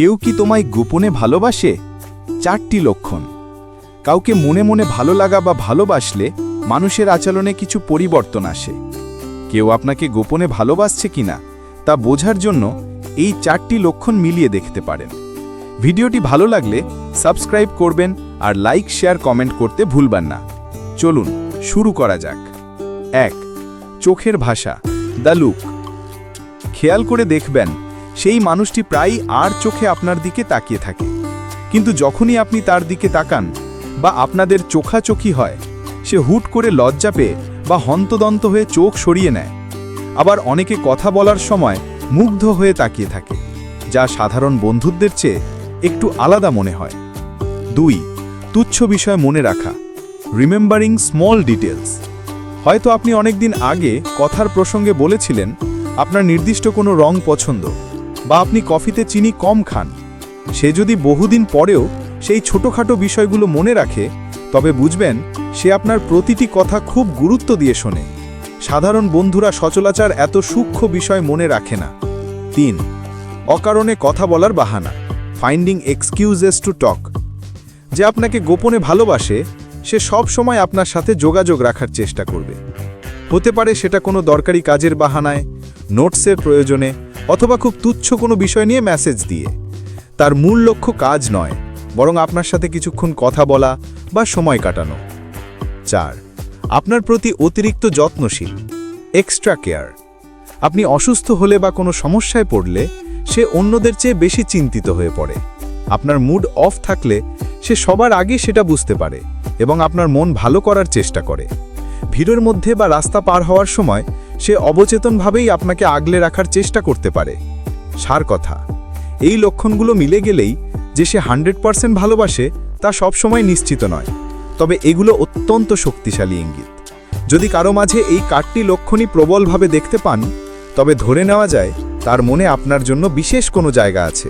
কেউ কি তোমায় গোপনে ভালোবাসে? চারটি লক্ষণ। কাউকে মনে মনে ভালো লাগা বা ভালোবাসলে মানুষের আচরণে কিছু পরিবর্তন আসে। কেউ আপনাকে গোপনে ভালোবাসছে কিনা তা বোঝার জন্য এই চারটি লক্ষণ মিলিয়ে দেখতে পারেন। ভিডিওটি ভালো লাগলে সাবস্ক্রাইব করবেন আর লাইক, শেয়ার, কমেন্ট করতে ভুলবেন না। চলুন, শুরু করা যাক। এক, চোখের ভাষা, দ্য লুক। খেয়াল করে দেখবেন সেই মানুষটি প্রায়ই আর চোখে আপনার দিকে তাকিয়ে থাকে। কিন্তু যখনই আপনি তার দিকে তাকান বা আপনাদের চোখাচোখি হয়, সে হুট করে লজ্জা পেয়ে বা হন্তদন্ত হয়ে চোখ সরিয়ে নেয়। আবার অনেকে কথা বলার সময় মুগ্ধ হয়ে তাকিয়ে থাকে, যা সাধারণ বন্ধুত্বের চেয়ে একটু আলাদা মনে হয়। দুই, তুচ্ছ বিষয় মনে রাখা রিমেম্বারিং স্মল ডিটেলস হয়তো আপনি অনেকদিন আগে কথার প্রসঙ্গে বলেছিলেন, আপনার নির্দিষ্ট কোনো রং পছন্দ। বা আপনি কফিতে চিনি কম খান। সে যদি বহুদিন পরেও সেই ছোটোখাটো বিষয়গুলো মনে রাখে, তবে বুঝবেন সে আপনার প্রতিটি কথা খুব গুরুত্ব দিয়ে শোনে। সাধারণ বন্ধুরা সচলাচার এত সূক্ষ্ম বিষয় মনে রাখে না। তিন, অকারণে কথা বলার বাহানা ফাইন্ডিং এক্সকিউজেস টু টক যে আপনাকে গোপনে ভালোবাসে, সে সব সময় আপনার সাথে যোগাযোগ রাখার চেষ্টা করবে। হতে পারে সেটা কোনো দরকারি কাজের বাহানায় নোটসের প্রয়োজনে অথবা খুব তুচ্ছ কোনো বিষয় নিয়ে মেসেজ দিয়ে। তার মূল লক্ষ্য কাজ নয়, বরং আপনার সাথে কিছুক্ষণ কথা বলা বা সময় কাটানো। চার, আপনার প্রতি অতিরিক্ত যত্নশীল এক্সট্রা কেয়ার আপনি অসুস্থ হলে বা কোনো সমস্যায় পড়লে সে অন্যদের চেয়ে বেশি চিন্তিত হয়ে পড়ে। আপনার মুড অফ থাকলে সে সবার আগে সেটা বুঝতে পারে এবং আপনার মন ভালো করার চেষ্টা করে। ভিড়ের মধ্যে বা রাস্তা পার হওয়ার সময় সে অবচেতনভাবেই আপনাকে আগলে রাখার চেষ্টা করতে পারে। সার কথা, এই লক্ষণগুলো মিলে গেলেই যে সে হান্ড্রেড পারসেন্ট ভালোবাসে তা সবসময় নিশ্চিত নয়। তবে এগুলো অত্যন্ত শক্তিশালী ইঙ্গিত। যদি কারও মাঝে এই কাঠটি লক্ষণই প্রবলভাবে দেখতে পান, তবে ধরে নেওয়া যায় তার মনে আপনার জন্য বিশেষ কোনো জায়গা আছে।